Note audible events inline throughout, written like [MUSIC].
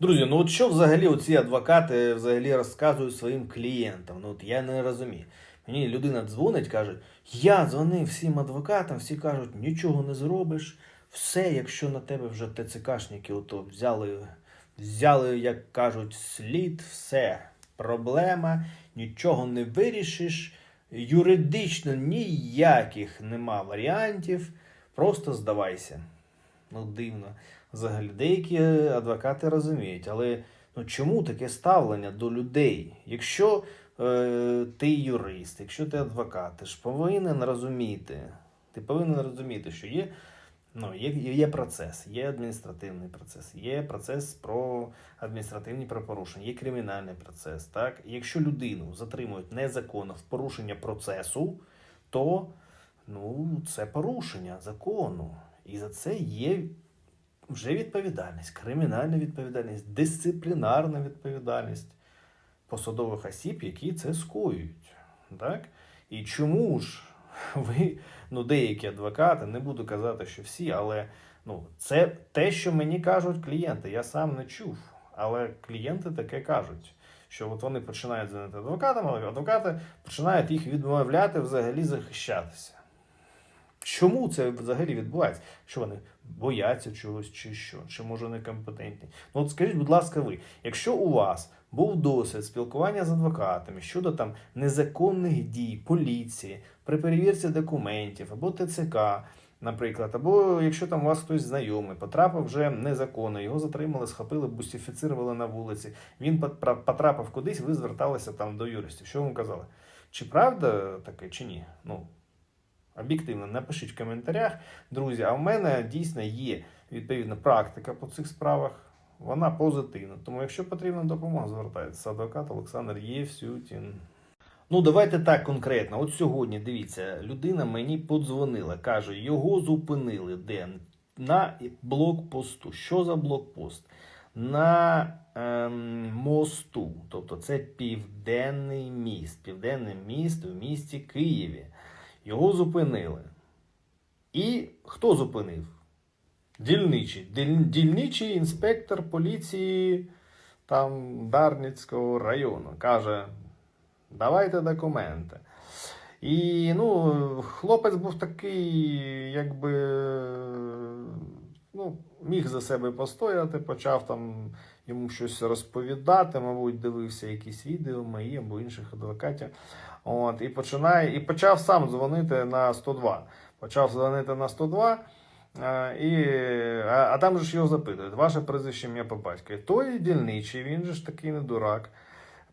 Друзі, ну от що взагалі оці адвокати взагалі розказують своїм клієнтам? Ну от я не розумію. Мені людина дзвонить, каже, я дзвонив всім адвокатам, всі кажуть, нічого не зробиш. Все, якщо на тебе вже ТЦКшники ото взяли, взяли, як кажуть, слід, все, проблема, нічого не вирішиш. Юридично ніяких нема варіантів, просто здавайся. Ну, дивно. Взагалі, деякі адвокати розуміють, але ну, чому таке ставлення до людей? Якщо е, ти юрист, якщо ти адвокат, ти ж повинен розуміти. Ти повинен розуміти, що є, ну, є, є процес, є адміністративний процес, є процес про адміністративні правопорушення, є кримінальний процес. Так? Якщо людину затримують незаконно в порушення процесу, то ну, це порушення закону. І за це є вже відповідальність, кримінальна відповідальність, дисциплінарна відповідальність посадових осіб, які це скоюють. Так? І чому ж [LAUGHS] ви, ну, деякі адвокати, не буду казати, що всі, але ну, це те, що мені кажуть клієнти. Я сам не чув, але клієнти таке кажуть. Що от вони починають дзвонити адвокатам, але адвокати починають їх відмовляти взагалі захищатися. Чому це взагалі відбувається? Що вони бояться чогось, чи що, чи може некомпетентні? Ну от скажіть, будь ласка, ви, якщо у вас був досвід спілкування з адвокатами щодо там незаконних дій поліції при перевірці документів або ТЦК, наприклад, або якщо там у вас хтось знайомий, потрапив вже незаконно, його затримали, схопили, бустифіцирували на вулиці, він потрапив кудись, ви зверталися там до юристів. Що вам казали? Чи правда таке, чи ні? Ну, об'єктивно напишіть в коментарях. Друзі, а в мене дійсно є відповідна практика по цих справах. Вона позитивна. Тому, якщо потрібна допомога, звертайтеся. Адвокат Олександр Євсютін. Ну, давайте так конкретно. От сьогодні, дивіться, людина мені подзвонила, каже, його зупинили де? На блокпосту. Що за блокпост? На ем, мосту. Тобто це південний міст. Південне місто в місті Києві. Його зупинили. І хто зупинив? Дільничий. Діль- Дільничий інспектор поліції там Дарницького району. Каже: давайте документи. І ну, хлопець був такий, якби ну, міг за себе постояти, почав там йому щось розповідати, мабуть, дивився якісь відео мої або інших адвокатів. От, і починає, і почав сам дзвонити на 102. Почав дзвонити на 102. А, і, а, а там же ж його запитують, ваше прізвище ім'я по батькові. Той дільничий, він же ж такий не дурак.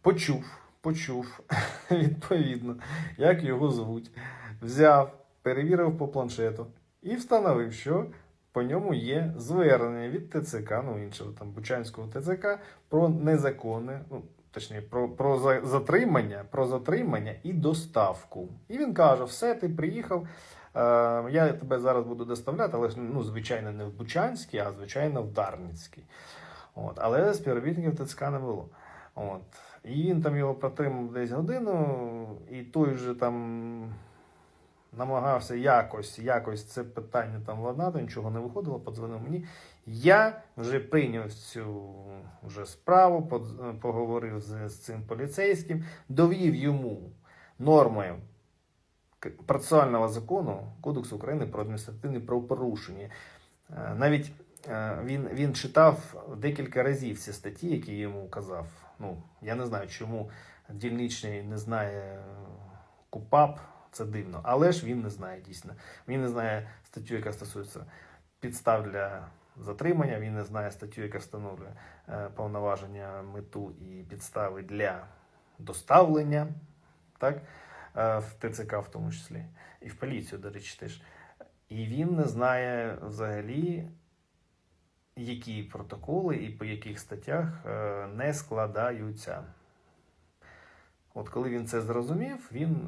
Почув, почув, [LAUGHS] відповідно, як його звуть. Взяв, перевірив по планшету і встановив, що по ньому є звернення від ТЦК, ну іншого там Бучанського ТЦК про незаконне, ну точніше, про, про затримання, про затримання і доставку. І він каже: все, ти приїхав. Е, я тебе зараз буду доставляти, але ну, звичайно, не в Бучанський, а звичайно в Дарницький. От, але співробітників ТЦК не було. От. І він там його протримав десь годину, і той вже там намагався якось, якось це питання там владнати, нічого не виходило, подзвонив мені. Я вже прийняв цю вже справу, под- поговорив з, з цим поліцейським, довів йому норми процесуального закону Кодексу України про адміністративні правопорушення. Е, Навіть е, він, він читав декілька разів ці статті, які йому казав. Ну, я не знаю, чому дільничний не знає е, КУПАП, це дивно. Але ж він не знає дійсно. Він не знає статтю, яка стосується підстав для затримання, він не знає статтю, яка встановлює е, повноваження, мету і підстави для доставлення. Так? е, в ТЦК в тому числі, і в поліцію, до речі, теж. І він не знає взагалі, які протоколи і по яких статтях е, не складаються. От коли він це зрозумів, він,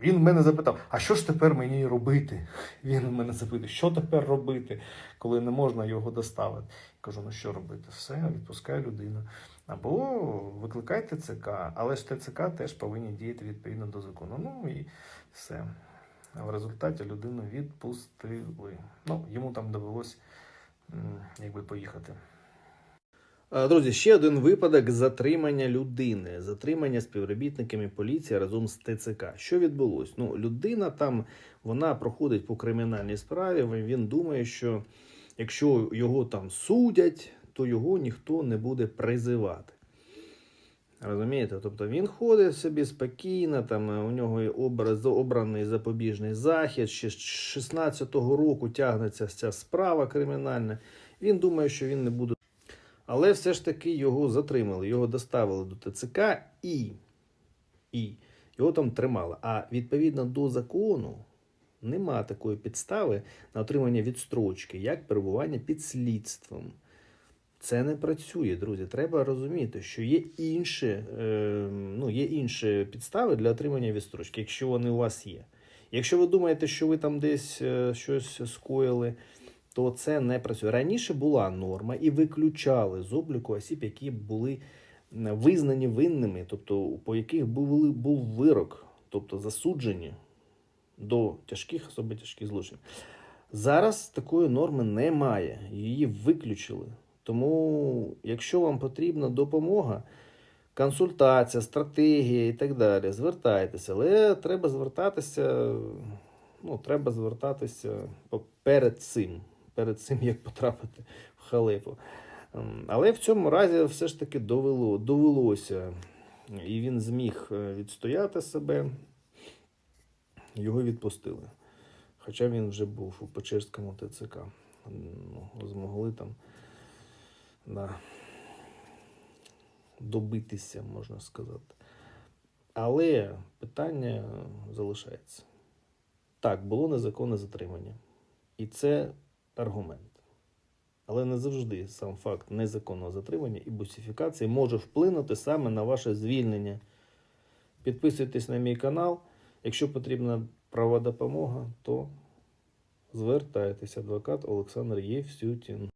він мене запитав: а що ж тепер мені робити? Він мене запитує, що тепер робити, коли не можна його доставити. Кажу, ну що робити? Все, відпускаю людину. Або викликайте ТЦК, але ж ТЦК теж повинні діяти відповідно до закону. Ну і все. А в результаті людину відпустили. Ну, йому там довелось якби поїхати. Е, Друзі, ще один випадок затримання людини, затримання співробітниками поліції разом з ТЦК. Що відбулось? Ну, людина там вона проходить по кримінальній справі. Він думає, що якщо його там судять, то його ніхто не буде призивати. Розумієте? Тобто він ходить собі спокійно, там у нього образ, обраний запобіжний захід. Ще з 16-го року тягнеться ця справа кримінальна. Він думає, що він не буде. Але все ж таки його затримали, його доставили до ТЦК і, і його там тримали. А відповідно до закону нема такої підстави на отримання відстрочки, як перебування під слідством. Це не працює, друзі. Треба розуміти, що є інші, е, ну, є інші підстави для отримання відстрочки, якщо вони у вас є. Якщо ви думаєте, що ви там десь е, щось скоїли, то це не працює. Раніше була норма і виключали з обліку осіб, які були визнані винними, тобто по яких був, був вирок, тобто засуджені до тяжких, особо тяжких злочинів. Зараз такої норми немає, її виключили. Тому, якщо вам потрібна допомога, консультація, стратегія і так далі, звертайтеся. Але треба звертатися, ну, треба звертатися перед цим, перед цим, як потрапити в халепу. Ем, Але в цьому разі все ж таки довело, довелося, і він зміг е, відстояти себе, його відпустили. Хоча він вже був у Печерському ТЦК. Ну, змогли там да, добитися, можна сказати. Але питання залишається. Так, було незаконне затримання. І це аргумент. Але не завжди сам факт незаконного затримання і бусифікації може вплинути саме на ваше звільнення. Підписуйтесь на мій канал. Якщо потрібна права допомога, то звертайтеся. Адвокат Олександр Євсютін.